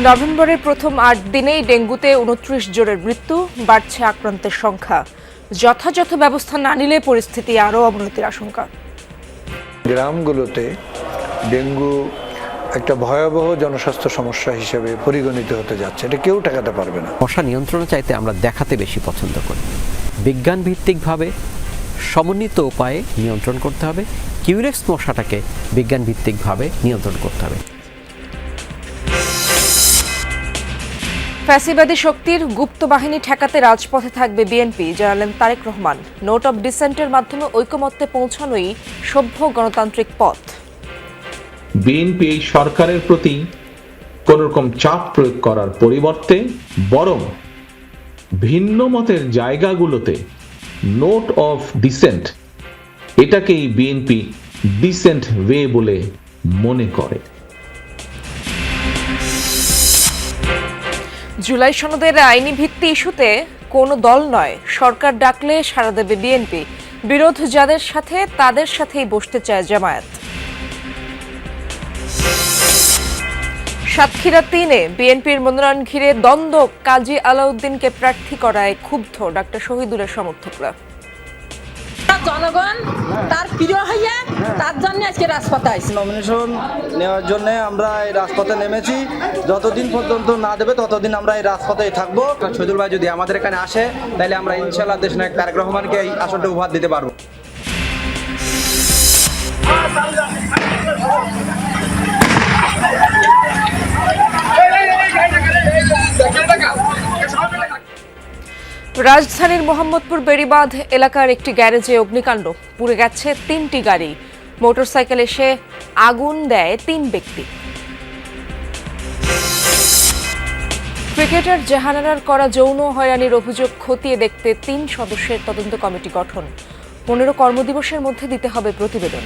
নভেম্বরের প্রথম আট দিনেই ডেঙ্গুতে উনত্রিশ জনের মৃত্যু বাড়ছে আক্রান্তের সংখ্যা। যথাযথ ব্যবস্থা না নিলে পরিস্থিতি আরও অবনতির আশঙ্কা। গ্রামগুলোতে ডেঙ্গু একটা ভয়াবহ জনস্বাস্থ্য সমস্যা হিসেবে পরিগণিত হতে যাচ্ছে। এটা কেউ ঠেকাতে পারবে না। মশা নিয়ন্ত্রণে চাইতে আমরা দেখাতে বেশি পছন্দ করি। বিজ্ঞান ভিত্তিকভাবে সমন্বিত উপায়ে নিয়ন্ত্রণ করতে হবে। কিউরেক্স মশাটাকে বিজ্ঞান ভিত্তিকভাবে নিয়ন্ত্রণ করতে হবে। ফ্যাসিবাদী শক্তির গুপ্ত বাহিনী ঠেকাতে রাজপথে থাকবে বিএনপি, জানালেন তারেক রহমান। নোট অব ডিসেন্টের মাধ্যমে ঐকমত্যে পৌঁছানোই সভ্য গণতান্ত্রিক পথ। বিএনপি এই সরকারের প্রতি কোন রকম চাপ প্রয়োগ করার পরিবর্তে বরং ভিন্ন মতের জায়গাগুলোতে নোট অফ ডিসেন্ট এটাকেই বিএনপি ডিসেন্ট ওয়ে বলে মনে করে। জুলাই সনদের আইনি ভিত্তি ইস্যুতে কোনো দল নয়। সরকার ডাকলে সাড়া দেবে বিএনপি। বিরোধ যাদের সাথে, তাদের সাথেই বসতে চায় জামায়াত। সাতক্ষীরা তিনে বিএনপির মনোনয়ন ঘিরে দ্বন্দ্ব। কাজী আলাউদ্দিনকে প্রার্থী করায় ক্ষুব্ধ ডাক্তার শহীদুলের সমর্থকরা। জনগণ তার প্রিয় হইয়া তার জন্য আজকে রাজপথে আসছে নমিনেশন নেওয়ার জন্য আমরা এই রাজপথে নেমেছি। যতদিন পর্যন্ত না দেবে, ততদিন আমরা এই রাজপথে থাকব। শহীদুল ভাই যদি আমাদের এখানে আসে, তাহলে আমরা ইনশাল্লাহ দেশ নায়ক তারেক রহমানকে এই আসনটা উপহার দিতে পারব। রাজধানীর মোহাম্মদপুর বেড়িবাঁধ এলাকার একটি গ্যারেজে অগ্নিকাণ্ড। পুড়ে গেছে তিনটি গাড়ি। মোটরসাইকেল এসে আগুন দেয় তিন ব্যক্তি। ক্রিকেটার জাহানারার করা যৌন হয়রানির অভিযোগ খতিয়ে দেখতে তিন সদস্যের তদন্ত কমিটি গঠন। পনেরো কর্মদিবসের মধ্যে দিতে হবে প্রতিবেদন।